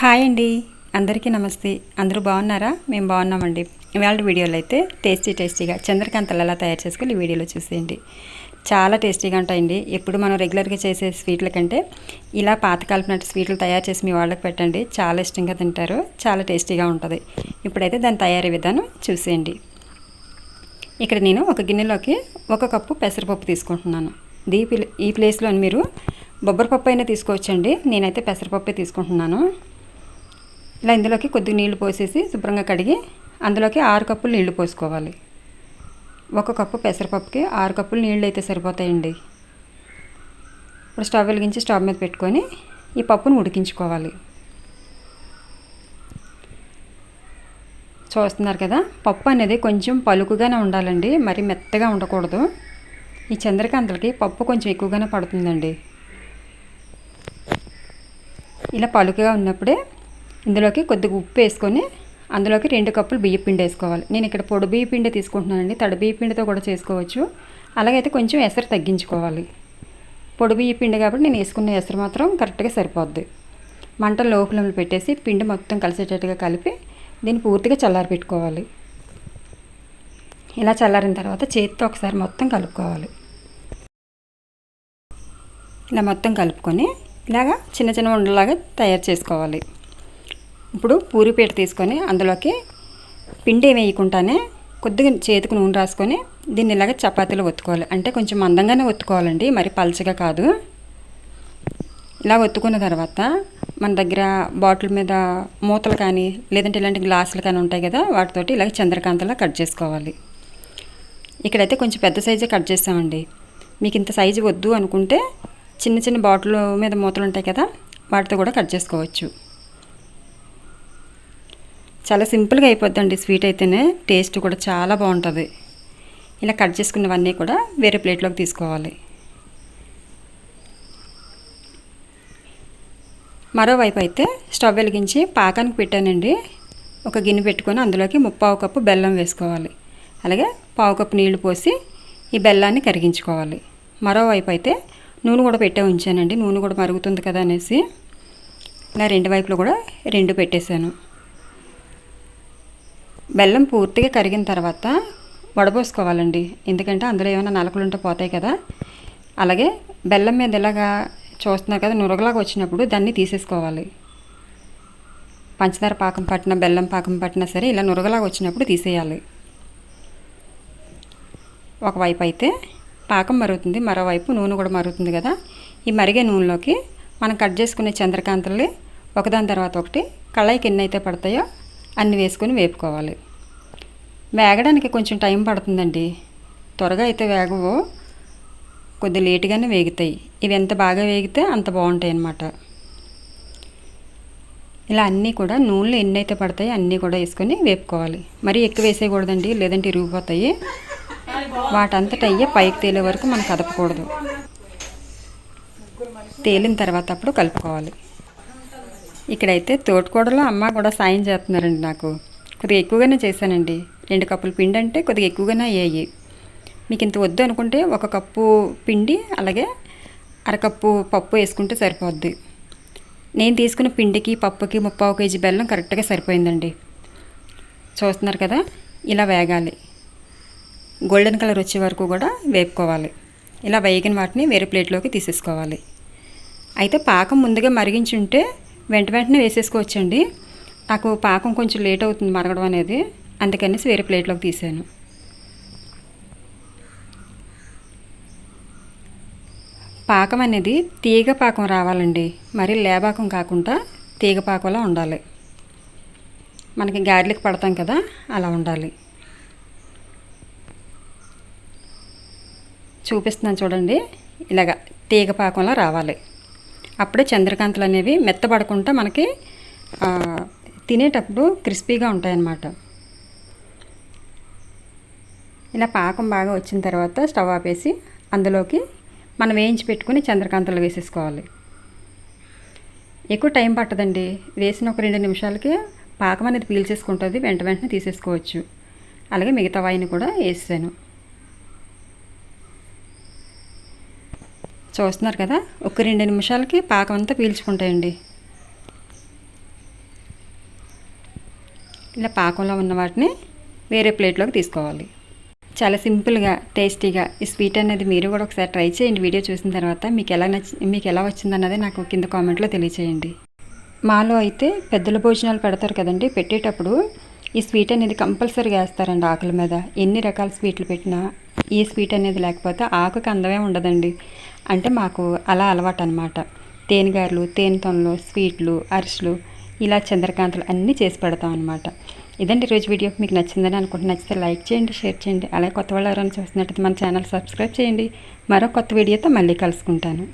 Hi అండి. అందరికీ నమస్తే. అందరూ బాగున్నారా? మేము బాగున్నామండి. ఇవాళ వీడియోలో అయితే టేస్టీ టేస్టీగా చంద్రకాంతలు ఎలా తయారు చేసుకోవాలి ఈ వీడియోలో చూసేయండి. చాలా టేస్టీగా ఉంటాయండి. ఎప్పుడు మనం రెగ్యులర్గా చేసే స్వీట్ల కంటే ఇలా పాత స్వీట్లు తయారు చేసి మీ వాళ్ళకి పెట్టండి. చాలా ఇష్టంగా తింటారు. చాలా టేస్టీగా ఉంటుంది. ఇప్పుడైతే దాని తయారీ విధానం చూసేయండి. ఇక్కడ నేను ఒక గిన్నెలోకి ఒక కప్పు పెసరపప్పు తీసుకుంటున్నాను. దీ ఈ ప్లేస్లో మీరు బొబ్బరపప్పు అయినా తీసుకోవచ్చండి. నేనైతే పెసరపప్పే తీసుకుంటున్నాను. ఇలా ఇందులోకి కొద్దిగా నీళ్ళు పోసేసి శుభ్రంగా కడిగి అందులోకి ఆరు కప్పులు నీళ్ళు పోసుకోవాలి. ఒక కప్పు పెసరపప్పుకి ఆరు కప్పులు నీళ్ళు అయితే సరిపోతాయండి. ఇప్పుడు స్టవ్ వెలిగించి స్టవ్ మీద పెట్టుకొని ఈ పప్పును ఉడికించుకోవాలి. చూస్తున్నారు కదా పప్పు అనేది కొంచెం పలుకుగానే ఉండాలండి మరి మెత్తగా ఉండకూడదు. ఈ చంద్రకాంతలకి పప్పు కొంచెం ఎక్కువగానే పడుతుందండి. ఇలా పలుకుగా ఉన్నప్పుడే ఇందులోకి కొద్దిగా ఉప్పు వేసుకొని అందులోకి రెండు కప్పులు బియ్య పిండి వేసుకోవాలి. నేను ఇక్కడ పొడి బియ్య పిండి తీసుకుంటున్నానండి. తడి బియ్య పిండితో కూడా చేసుకోవచ్చు. అలాగైతే కొంచెం ఎసరు తగ్గించుకోవాలి. పొడి బియ్య పిండి కాబట్టి నేను వేసుకున్న ఎసరు మాత్రం కరెక్ట్గా సరిపోద్ది. మంట లోపల పెట్టేసి పిండి మొత్తం కలిసేటట్టుగా కలిపి దీన్ని పూర్తిగా చల్లారి పెట్టుకోవాలి. ఇలా చల్లారిన తర్వాత చేతితో ఒకసారి మొత్తం కలుపుకోవాలి. ఇలా మొత్తం కలుపుకొని ఇలాగా చిన్న చిన్న ఉండలాగా తయారు చేసుకోవాలి. ఇప్పుడు పూరిపేట తీసుకొని అందులోకి పిండి వేయకుండానే కొద్దిగా చేతికి నూనె రాసుకొని దీన్ని ఇలాగ చపాతీలు ఒత్తుకోవాలి. అంటే కొంచెం మందంగానే ఒత్తుకోవాలండి. మరి పలచగా కాదు. ఇలా ఒత్తుకున్న తర్వాత మన దగ్గర బాటిల్ మీద మూతలు కానీ లేదంటే ఇలాంటి గ్లాసులు కానీ ఉంటాయి కదా వాటితోటి ఇలాగ చంద్రకాంతలా కట్ చేసుకోవాలి. ఇక్కడైతే కొంచెం పెద్ద సైజే కట్ చేస్తామండి. మీకు ఇంత సైజు వద్దు అనుకుంటే చిన్న చిన్న బాటిల్ మీద మూతలు ఉంటాయి కదా వాటితో కూడా కట్ చేసుకోవచ్చు. చాలా సింపుల్గా అయిపోద్దండి. స్వీట్ అయితేనే టేస్ట్ కూడా చాలా బాగుంటుంది. ఇలా కట్ చేసుకున్నవన్నీ కూడా వేరే ప్లేట్లోకి తీసుకోవాలి. మరోవైపు అయితే స్టవ్ వెలిగించి పాకానికి పెట్టానండి. ఒక గిన్నె పెట్టుకొని అందులోకి ముప్పావు కప్పు బెల్లం వేసుకోవాలి. అలాగే పావు కప్పు నీళ్ళు పోసి ఈ బెల్లాన్ని కరిగించుకోవాలి. మరోవైపు అయితే నూనె కూడా పెట్టే ఉంచానండి. నూనె కూడా మరుగుతుంది కదా అనేసి. ఇలా రెండు వైపులు కూడా రెండు పెట్టేశాను. బెల్లం పూర్తిగా కరిగిన తర్వాత వడబోసుకోవాలండి. ఎందుకంటే అందులో ఏమైనా నలకలు ఉంటే పోతాయి కదా. అలాగే బెల్లం మీద ఇలాగా చూస్తున్నారు కదా నురగలాగా వచ్చినప్పుడు దాన్ని తీసేసుకోవాలి. పంచదార పాకం పట్టిన బెల్లం పాకం పట్టినా సరే ఇలా నురగలాగా వచ్చినప్పుడు తీసేయాలి. ఒకవైపు అయితే పాకం మరుగుతుంది మరోవైపు నూనె కూడా మరుగుతుంది కదా. ఈ మరిగే నూనెలోకి మనం కట్ చేసుకునే చంద్రకాంతల్ని ఒకదాని తర్వాత ఒకటి కళాయికి ఎన్ని అయితే పడతాయో అన్ని వేసుకొని వేపుకోవాలి. వేగడానికి కొంచెం టైం పడుతుందండి. త్వరగా అయితే వేగవు. కొద్ది లేటుగానే వేగుతాయి. ఇవి ఎంత బాగా వేగితే అంత బాగుంటాయి అన్నమాట. ఇలా అన్నీ కూడా నూనెలు ఎన్ని అయితే పడతాయి అన్నీ కూడా వేసుకొని వేపుకోవాలి. మరీ ఎక్కువ వేసేయకూడదండి లేదంటే ఇరిగిపోతాయి. వాటంతట అయ్యే పైకి తేలే వరకు మనం కదపకూడదు. తేలిన తర్వాత అప్పుడు కలుపుకోవాలి. ఇక్కడైతే తోటకూడలో అమ్మ కూడా సాయం చేస్తున్నారండి నాకు. కొద్దిగా ఎక్కువగానే చేశానండి. రెండు కప్పులు పిండి అంటే కొద్దిగా ఎక్కువగానే అయ్యాయి. మీకు ఇంత వద్దు అనుకుంటే ఒక కప్పు పిండి అలాగే అరకప్పు పప్పు వేసుకుంటే సరిపోద్ది. నేను తీసుకున్న పిండికి పప్పుకి ముప్పావు కేజీ బెల్లం కరెక్ట్గా సరిపోయిందండి. చూస్తున్నారు కదా ఇలా వేగాలి. గోల్డెన్ కలర్ వచ్చే వరకు కూడా వేపుకోవాలి. ఇలా వేగిన వాటిని వేరే ప్లేట్లోకి తీసేసుకోవాలి. అయితే పాకం ముందుగా మరిగించి ఉంటే వెంట వెంటనే వేసేసుకోవచ్చండి. నాకు పాకం కొంచెం లేట్ అవుతుంది మరగడం అనేది. అందుకనేసి వేరే ప్లేట్లోకి తీసాను. పాకం అనేది తీగ పాకం రావాలండి. మరి లేపాకం కాకుండా తీగ పాకంలా ఉండాలి. మనకి గార్లిక్ పడతాం కదా అలా ఉండాలి. చూపిస్తున్నాను చూడండి. ఇలాగ తీగ పాకంలో రావాలి. అప్పుడే చంద్రకాంతలు అనేవి మెత్తపడకుండా మనకి తినేటప్పుడు క్రిస్పీగా ఉంటాయన్నమాట. ఇలా పాకం బాగా వచ్చిన తర్వాత స్టవ్ ఆపేసి అందులోకి మనం వేయించి పెట్టుకుని చంద్రకాంతలు వేసేసుకోవాలి. ఎక్కువ టైం పట్టదండి. వేసిన ఒక రెండు నిమిషాలకి పాకం అనేది పీల్చేసుకుంటుంది వెంట వెంటనే తీసేసుకోవచ్చు. అలాగే మిగతా వాయిని కూడా వేసాను చూస్తున్నారు కదా? ఒక రెండు నిమిషాలకి పాకం అంతా పీల్చుకుంటాయండి. ఇలా పాకంలో ఉన్న వాటిని వేరే ప్లేట్లోకి తీసుకోవాలి. చాలా సింపుల్గా టేస్టీగా ఈ స్వీట్ అనేది మీరు కూడా ఒకసారి ట్రై చేయండి. వీడియో చూసిన తర్వాత మీకు ఎలా నచ్చి మీకు ఎలా వచ్చిందన్నది నాకు కింద కామెంట్లో తెలియచేయండి. మాలో అయితే పెద్దల భోజనాలు పెడతారు కదండి. పెట్టేటప్పుడు ఈ స్వీట్ అనేది కంపల్సరీగా వేస్తారండి ఆకుల మీద. ఎన్ని రకాల స్వీట్లు పెట్టినా ఈ స్వీట్ అనేది లేకపోతే ఆకుకి అందమే ఉండదండి. అంటే మాకు అలా అలవాటు అనమాట తేనెగారులు తేనెతొనలు స్వీట్లు అరిసెలు ఇలా చంద్రకాంతలు అన్నీ చేసి పెడతాం అనమాట ఇదండి రోజు వీడియో. మీకు నచ్చిందని అనుకుంటున్నా నచ్చితే లైక్ చేయండి షేర్ చేయండి. అలాగే కొత్త వాళ్ళు ఎవరైనా చూస్తున్నట్టయితే మన ఛానల్ సబ్స్క్రైబ్ చేయండి. మరో కొత్త వీడియోతో మళ్ళీ కలుసుకుంటాను.